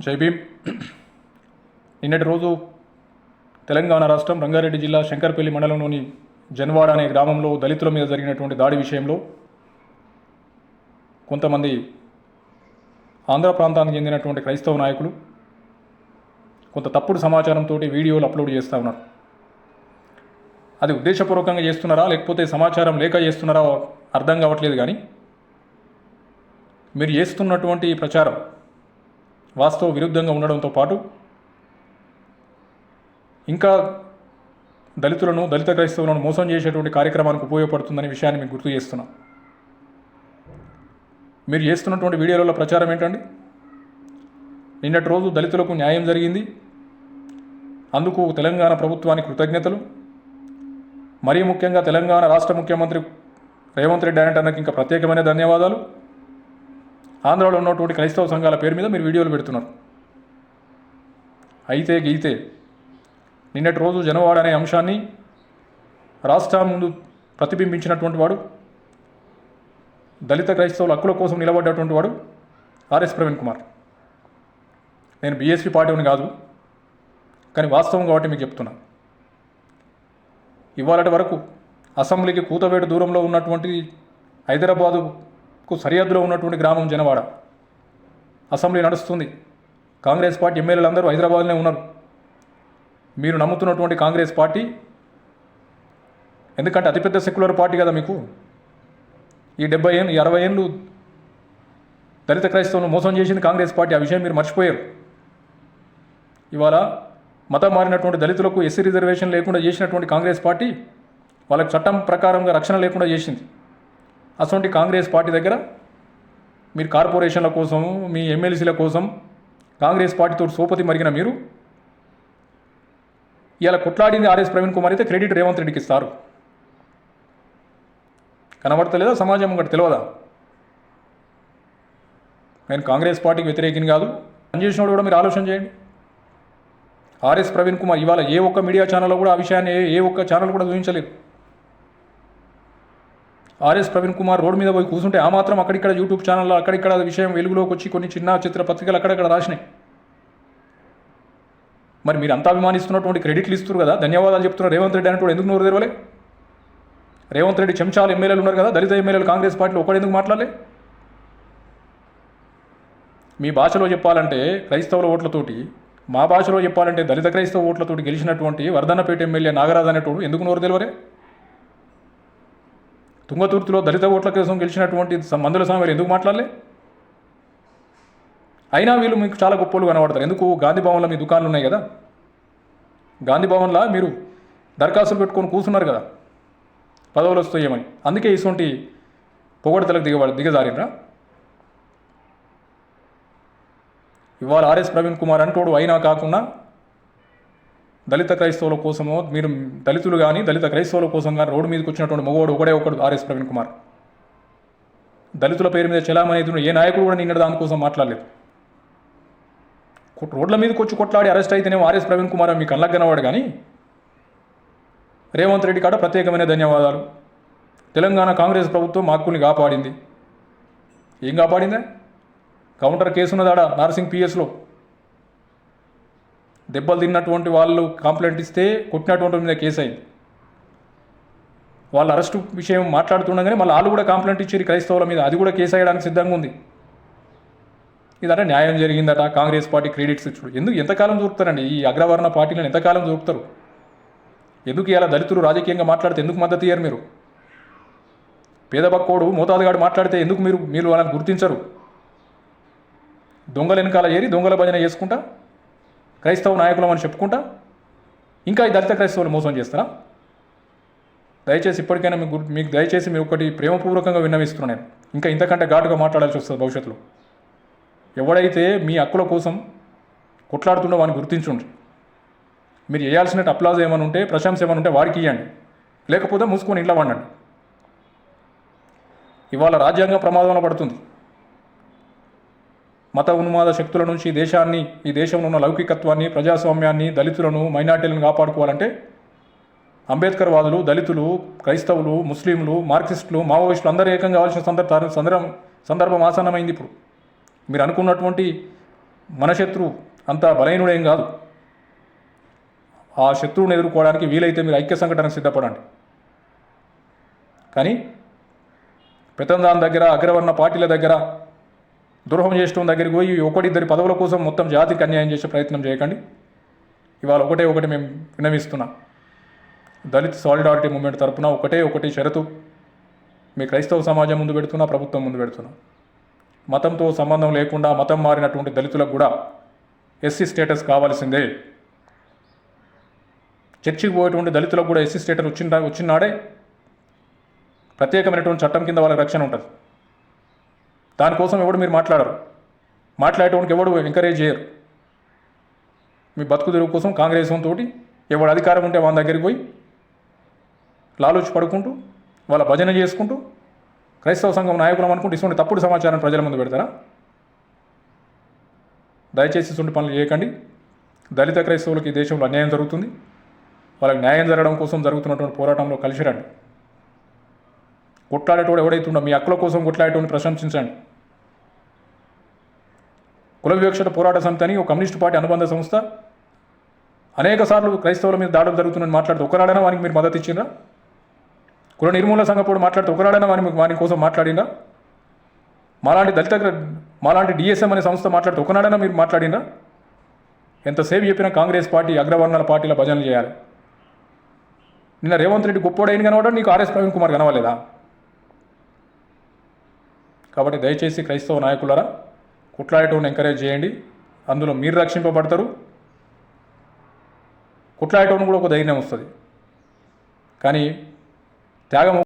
జై భీమ్ నిన్నటి రోజు తెలంగాణ రాష్ట్రం రంగారెడ్డి జిల్లా శంకర్పల్లి మండలంలోని జన్వాడ అనే గ్రామంలో దళితుల మీద జరిగినటువంటి దాడి విషయంలో కొంతమంది ఆంధ్ర ప్రాంతానికి చెందినటువంటి క్రైస్తవ నాయకులు కొంత తప్పుడు సమాచారంతో వీడియోలు అప్లోడ్ చేస్తూ ఉన్నారు. అది ఉద్దేశపూర్వకంగా చేస్తున్నారా లేకపోతే సమాచారం లేక చేస్తున్నారా అర్థం కావట్లేదు కానీ మీరు చేస్తున్నటువంటి ప్రచారం వాస్తవ విరుద్ధంగా ఉండడంతో పాటు ఇంకా దళితులను దళిత క్రైస్తవులను మోసం చేసేటువంటి కార్యక్రమానికి ఉపయోగపడుతుందనే విషయాన్ని మీకు గుర్తు చేస్తున్నా. మీరు చేస్తున్నటువంటి వీడియోలలో ప్రచారం ఏంటండి? నిన్నటి రోజు దళితులకు న్యాయం జరిగింది. అందుకు తెలంగాణ ప్రభుత్వానికి కృతజ్ఞతలు. మరీ ముఖ్యంగా తెలంగాణ రాష్ట్ర ముఖ్యమంత్రి రేవంత్ రెడ్డి అనేటానికి ఇంకా ప్రత్యేకమైన ధన్యవాదాలు. ఆంధ్రాలో ఉన్నటువంటి క్రైస్తవ సంఘాల పేరు మీద మీరు వీడియోలు పెడుతున్నారు. అయితే గీతే నిన్నటి రోజు జనవాడ అనే అంశాన్ని రాష్ట్రం ముందు ప్రతిబింబించినటువంటి వాడు దళిత క్రైస్తవుల హక్కుల కోసం నిలబడ్డటువంటి వాడు ఆర్ఎస్ ప్రవీణ్ కుమార్. నేను బీఎస్పీ పార్టీని కాదు కానీ వాస్తవం కాబట్టి మీకు చెప్తున్నా. ఇవాళటి వరకు అసెంబ్లీకి కూతవేటు దూరంలో ఉన్నటువంటి హైదరాబాదు కు సరిహద్దులో ఉన్నటువంటి గ్రామం జనవాడ. అసెంబ్లీ నడుస్తుంది. కాంగ్రెస్ పార్టీ ఎమ్మెల్యేలు అందరూ హైదరాబాద్లోనే ఉన్నారు. మీరు నమ్ముతున్నటువంటి కాంగ్రెస్ పార్టీ ఎందుకంటే అతిపెద్ద సెక్యులర్ పార్టీ కదా మీకు. ఈ డెబ్బై ఏళ్ళు ఈ అరవై ఏళ్ళు దళిత క్రైస్తవులను మోసం చేసింది కాంగ్రెస్ పార్టీ. ఆ విషయం మీరు మర్చిపోయారు. ఇవాళ మతం మారినటువంటి దళితులకు ఎస్సీ రిజర్వేషన్ లేకుండా చేసినటువంటి కాంగ్రెస్ పార్టీ వాళ్ళకి చట్టం ప్రకారంగా రక్షణ లేకుండా చేసింది. అటువంటి కాంగ్రెస్ పార్టీ దగ్గర మీరు కార్పొరేషన్ల కోసం మీ ఎమ్మెల్సీల కోసం కాంగ్రెస్ పార్టీతో సోపతి మరిగిన మీరు ఇలా కొట్లాడింది ఆర్ఎస్ ప్రవీణ్ కుమార్ అయితే క్రెడిట్ రేవంత్ రెడ్డికి ఇస్తారు. కనబడతలేదా? సమాజం ఒకటి తెలియదా నేను కాంగ్రెస్ పార్టీకి వ్యతిరేకిని కాదు. పనిచేసినప్పుడు కూడా మీరు ఆలోచన చేయండి. ఆర్ఎస్ ప్రవీణ్ కుమార్ ఇవాళ ఏ ఒక్క మీడియా ఛానల్లో కూడా ఆ విషయాన్ని ఏ- ఏ ఒక్క ఛానల్ కూడా చూపించలేదు ఆర్ఎస్ ప్రవీణ్ కుమార్ రోడ్ మీద పోయి కూర్చుంటే ఆ మాత్రం అక్కడిక్కడ యూట్యూబ్ ఛానల్లో అక్కడిక్కడ విషయం వెలుగులోకి వచ్చి కొన్ని చిన్న చిత్ర పత్రికలు అక్కడక్కడ రాసినాయి. మరి మీరు అంతా అభిమానిస్తున్నటువంటి క్రెడిట్లు ఇస్తున్నారు కదా? ధన్యవాదాలు చెప్తున్నారు రేవంత్ రెడ్డి అనేటువంటి ఎందుకు నోరు తెరవలే? రేవంత్ రెడ్డి చెంచాలు ఎమ్మెల్యేలు ఉన్నారు కదా? దళిత ఎమ్మెల్యేలు కాంగ్రెస్ పార్టీలో ఒకడు ఎందుకు మాట్లాడలే? మీ భాషలో చెప్పాలంటే క్రైస్తవుల ఓట్లతోటి మా భాషలో చెప్పాలంటే దళిత క్రైస్తవ ఓట్లతోటి గెలిచినటువంటి వర్ధన్నపేట ఎమ్మెల్యే నాగరాజు అనేటోడు ఎందుకు నోరు తెలవరే తుంగతుర్తిలో దళిత ఓట్ల కోసం గెలిచినటువంటి మందుల స్వామి ఎందుకు మాట్లాడలే? అయినా వీళ్ళు మీకు చాలా గొప్పలు కనబడతారు. ఎందుకు? గాంధీ భవన్లో మీ దుకాణాలు ఉన్నాయి కదా. గాంధీ భవన్లో మీరు దరఖాస్తులు పెట్టుకొని కూర్చున్నారు కదా. పదవులు వస్తాయేమని. అందుకే ఇటువంటి పొగడతలకు దిగబడి దిగజారినరా? ఇవాళ ఆర్ఎస్ ప్రవీణ్ కుమార్ అంటోడు అయినా కాకుండా దళిత క్రైస్తవుల కోసమో మీరు దళితులు కానీ దళిత క్రైస్తవుల కోసం కానీ రోడ్డు మీదకి వచ్చినటువంటి మగవాడు ఒకడే ఒకడు ఆర్ఎస్ ప్రవీణ్ కుమార్. దళితుల పేరు మీద చలామణి ఏ నాయకుడు కూడా నిన్న దానికోసం మాట్లాడలేదు. రోడ్ల మీదకి వచ్చి కొట్లాడి అరెస్ట్ అయితేనేమో ఆర్ఎస్ ప్రవీణ్ కుమార్ మీకు కళ్ళకు కనవాడు కానీ రేవంత్ రెడ్డి కాడ ప్రత్యేకమైన ధన్యవాదాలు. తెలంగాణ కాంగ్రెస్ ప్రభుత్వం మా హక్కుల్ని కాపాడింది. ఏం కాపాడిందే? కౌంటర్ కేసు ఉన్నదాడ నార్సింగ్ పిఎస్లో దెబ్బలు తిన్నటువంటి వాళ్ళు కంప్లైంట్ ఇస్తే కొట్టినటువంటి మీద కేసు అయింది. వాళ్ళ అరెస్టు విషయం మాట్లాడుతుండగానే మళ్ళీ వాళ్ళు కూడా కంప్లైంట్ ఇచ్చారు క్రైస్తవుల మీద. అది కూడా కేసు అయ్యడానికి సిద్ధంగా ఉంది. ఇదంటే న్యాయం జరిగిందట. కాంగ్రెస్ పార్టీ క్రెడిట్స్ ఇచ్చుడు. ఎందుకు? ఎంతకాలం దొరుకుతారండి? ఈ అగ్రవర్ణ పార్టీలను ఎంతకాలం దొరుకుతారు? ఎందుకు ఇలా దళితులు రాజకీయంగా మాట్లాడితే ఎందుకు మద్దతు ఇయ్యరు మీరు? పేదబక్కోడు మోతాదుగాడు మాట్లాడితే ఎందుకు మీరు మీరు వాళ్ళని గుర్తించరు? దొంగల వెనకాల ఏరి దొంగల భజన చేసుకుంటా క్రైస్తవ నాయకులం అని చెప్పుకుంటా? ఇంకా ఈ దళిత క్రైస్తవులు మోసం చేస్తారా? దయచేసి ఇప్పటికైనా మీకు మీకు దయచేసి మీరు ఒకటి ప్రేమపూర్వకంగా విన్నవిస్తున్నాను నేను. ఇంకా ఇంతకంటే ఘాటుగా మాట్లాడాల్సి వస్తుంది భవిష్యత్తులో. ఎవడైతే మీ హక్కుల కోసం కొట్లాడుతుండో వాడిని గుర్తించుండ్రి. మీరు చేయాల్సిన అప్లాజ్ ఏమైనా ఉంటే ప్రశంస ఏమైనా ఉంటే వాడికి ఇవ్వండి లేకపోతే మూసుకొని ఇంట్లో వండండి. ఇవాళ రాజ్యాంగం ప్రమాదంలో పడుతుంది. మత ఉన్మాద శక్తుల నుంచి దేశాన్ని ఈ దేశంలో ఉన్న లౌకికత్వాన్ని ప్రజాస్వామ్యాన్ని దళితులను మైనార్టీలను కాపాడుకోవాలంటే అంబేద్కర్ వాదులు దళితులు క్రైస్తవులు ముస్లింలు మార్క్సిస్టులు మావోయిస్టులు అందరూ ఏకం కావాల్సిన సందర్భ సందర్భం సందర్భం ఆసన్నమైంది ఇప్పుడు. మీరు అనుకున్నటువంటి మన శత్రువు అంత బలహీనుడేం కాదు. ఆ శత్రువుని ఎదుర్కోవడానికి వీలైతే మీరు ఐక్య సంఘటనకు సిద్ధపడండి. కానీ పెతందాన్ దగ్గర అగ్రవర్ణ పార్టీల దగ్గర ద్రోహం చేసిన దగ్గరికి పోయి ఒకటిద్దరి పదవుల కోసం మొత్తం జాతికి అన్యాయం చేసే ప్రయత్నం చేయకండి. ఇవాళ ఒకటే ఒకటి మేము వినవిస్తున్నాం. దళిత్ సాలిడారిటీ మూమెంట్ తరపున ఒకటే ఒకటి షరతు మీ క్రైస్తవ సమాజం ముందు పెడుతున్నా ప్రభుత్వం ముందు పెడుతున్నా. మతంతో సంబంధం లేకుండా మతం మారినటువంటి దళితులకు కూడా ఎస్సీ స్టేటస్ కావాల్సిందే. చర్చికి పోయేటువంటి దళితులకు కూడా ఎస్సీ స్టేటస్ వచ్చిన వచ్చినాడే? ప్రత్యేకమైనటువంటి చట్టం కింద వాళ్ళకి రక్షణ ఉంటుంది. దానికోసం ఎవడు మీరు మాట్లాడరు? మాట్లాడేటోనికి ఎవడు ఎంకరేజ్ చేయరు? మీ బతుకు తెరువు కోసం కాంగ్రెస్ తోటి ఎవడు అధికారం ఉంటే వాళ్ళ దగ్గరికి పోయి లాలూచి పడుకుంటూ వాళ్ళ భజన చేసుకుంటూ క్రైస్తవ సంఘం నాయకులం అనుకుంటూ ఇటువంటి తప్పుడు సమాచారం ప్రజల ముందు పెడతారా? దయచేసి ఇటువంటి పనులు చేయకండి. దళిత క్రైస్తవులకు ఈ దేశంలో అన్యాయం జరుగుతుంది. వాళ్ళకి న్యాయం జరగడం కోసం జరుగుతున్నటువంటి పోరాటంలో కలిసి రండి. కొట్లాడేటోడు ఎవడైతుండో మీ హక్కుల కోసం కొట్లాడేటోడిని ప్రశంసించండి. కుల వివక్షత పోరాట సమితి అని ఒక కమ్యూనిస్ట్ పార్టీ అనుబంధ సంస్థ. అనేక సార్లు క్రైస్తవుల మీద దాడులు జరుగుతుందని మాట్లాడుతూ ఒకరాడైనా వారికి మీరు మద్దతు ఇచ్చిండ్రా? కుల నిర్మూలన సంఘపోడు మాట్లాడుతూ ఒకరాడైనా వాని వారి కోసం మాట్లాడిందా మాలాంటి దళిత మాలాంటి డిఎస్ఎం అనే సంస్థ మాట్లాడుతూ ఒకనాడైనా మీరు మాట్లాడిందా ఎంతసేపు చెప్పినా కాంగ్రెస్ పార్టీ అగ్రవర్ణాల పార్టీల భజనలు చేయాలి. నిన్న రేవంత్ రెడ్డి గొప్పోడైన కనవడం నీకు ఆర్ఎస్ ప్రవీణ్ కుమార్ కనవలేదా కాబట్టి దయచేసి క్రైస్తవ నాయకులరా కుట్లాడేటోని ఎంకరేజ్ చేయండి. అందులో మీరు రక్షింపబడతారు. కుట్లాడేటోని కూడా ఒక ధైర్యం వస్తుంది. కానీ త్యాగం